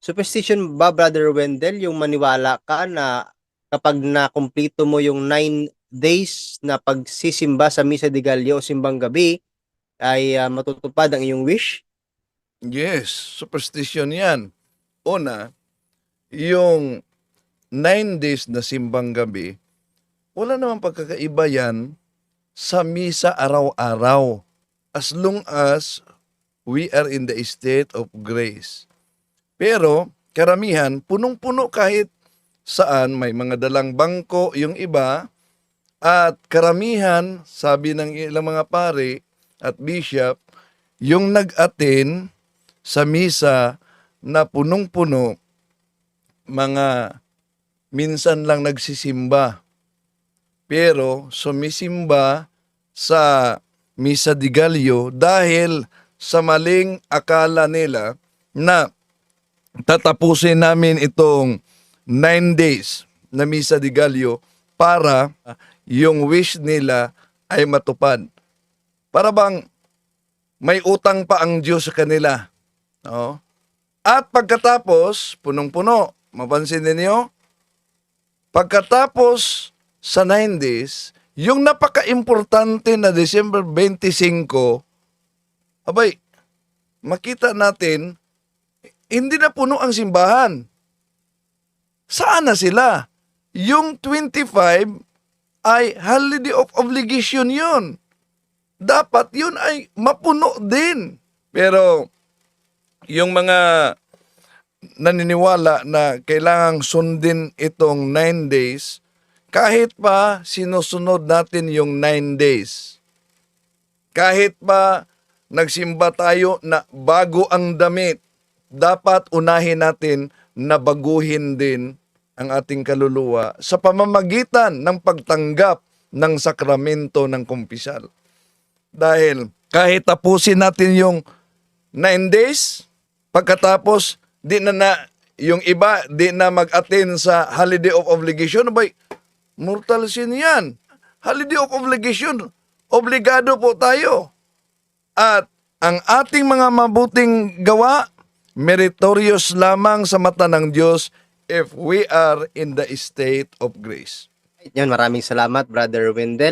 superstition ba, Brother Wendell, yung maniwala ka na kapag nakumplito mo yung nine days na pagsisimba sa Misa de Gallo o Simbang Gabi, ay ah, matutupad ang iyong wish? Yes, superstition yan. Una, yung nine days na simbang gabi, wala namang pagkakaiba yan sa misa araw-araw. As long as we are in the state of grace. Pero, karamihan, punong-puno kahit saan, may mga dalang bangko yung iba, at karamihan, sabi ng ilang mga pare at bishop, yung nag-attend sa misa na punong-puno, mga minsan lang nagsisimba. Pero sumisimba sa misa di Gallo dahil sa maling akala nila na tatapusin namin itong nine days na misa di Gallo para yung wish nila ay matupad. Para bang may utang pa ang Diyos sa kanila. No? At pagkatapos, punong-puno, mapansin ninyo, pagkatapos sa 9 days, yung napaka-importante na December 25, abay, makita natin, hindi na puno ang simbahan. Saan na sila? Yung 25 ay holiday of obligation yun. Dapat yun ay mapuno din. Pero yung mga naniniwala na kailangang sundin itong 9 days, kahit pa sinusunod natin yung 9 days, kahit pa nagsimba tayo na bago ang damit, dapat unahin natin na baguhin din ang ating kaluluwa sa pamamagitan ng pagtanggap ng sakramento ng kumpisal. Dahil kahit tapusin natin yung 9 days, pagkatapos di na na yung iba di na mag-attend sa holiday of obligation, bay mortal sin yan. Holiday of obligation, obligado po tayo. At ang ating mga mabuting gawa, meritorious lamang sa mata ng Diyos if we are in the state of grace. Yan, maraming salamat, Brother Wendell.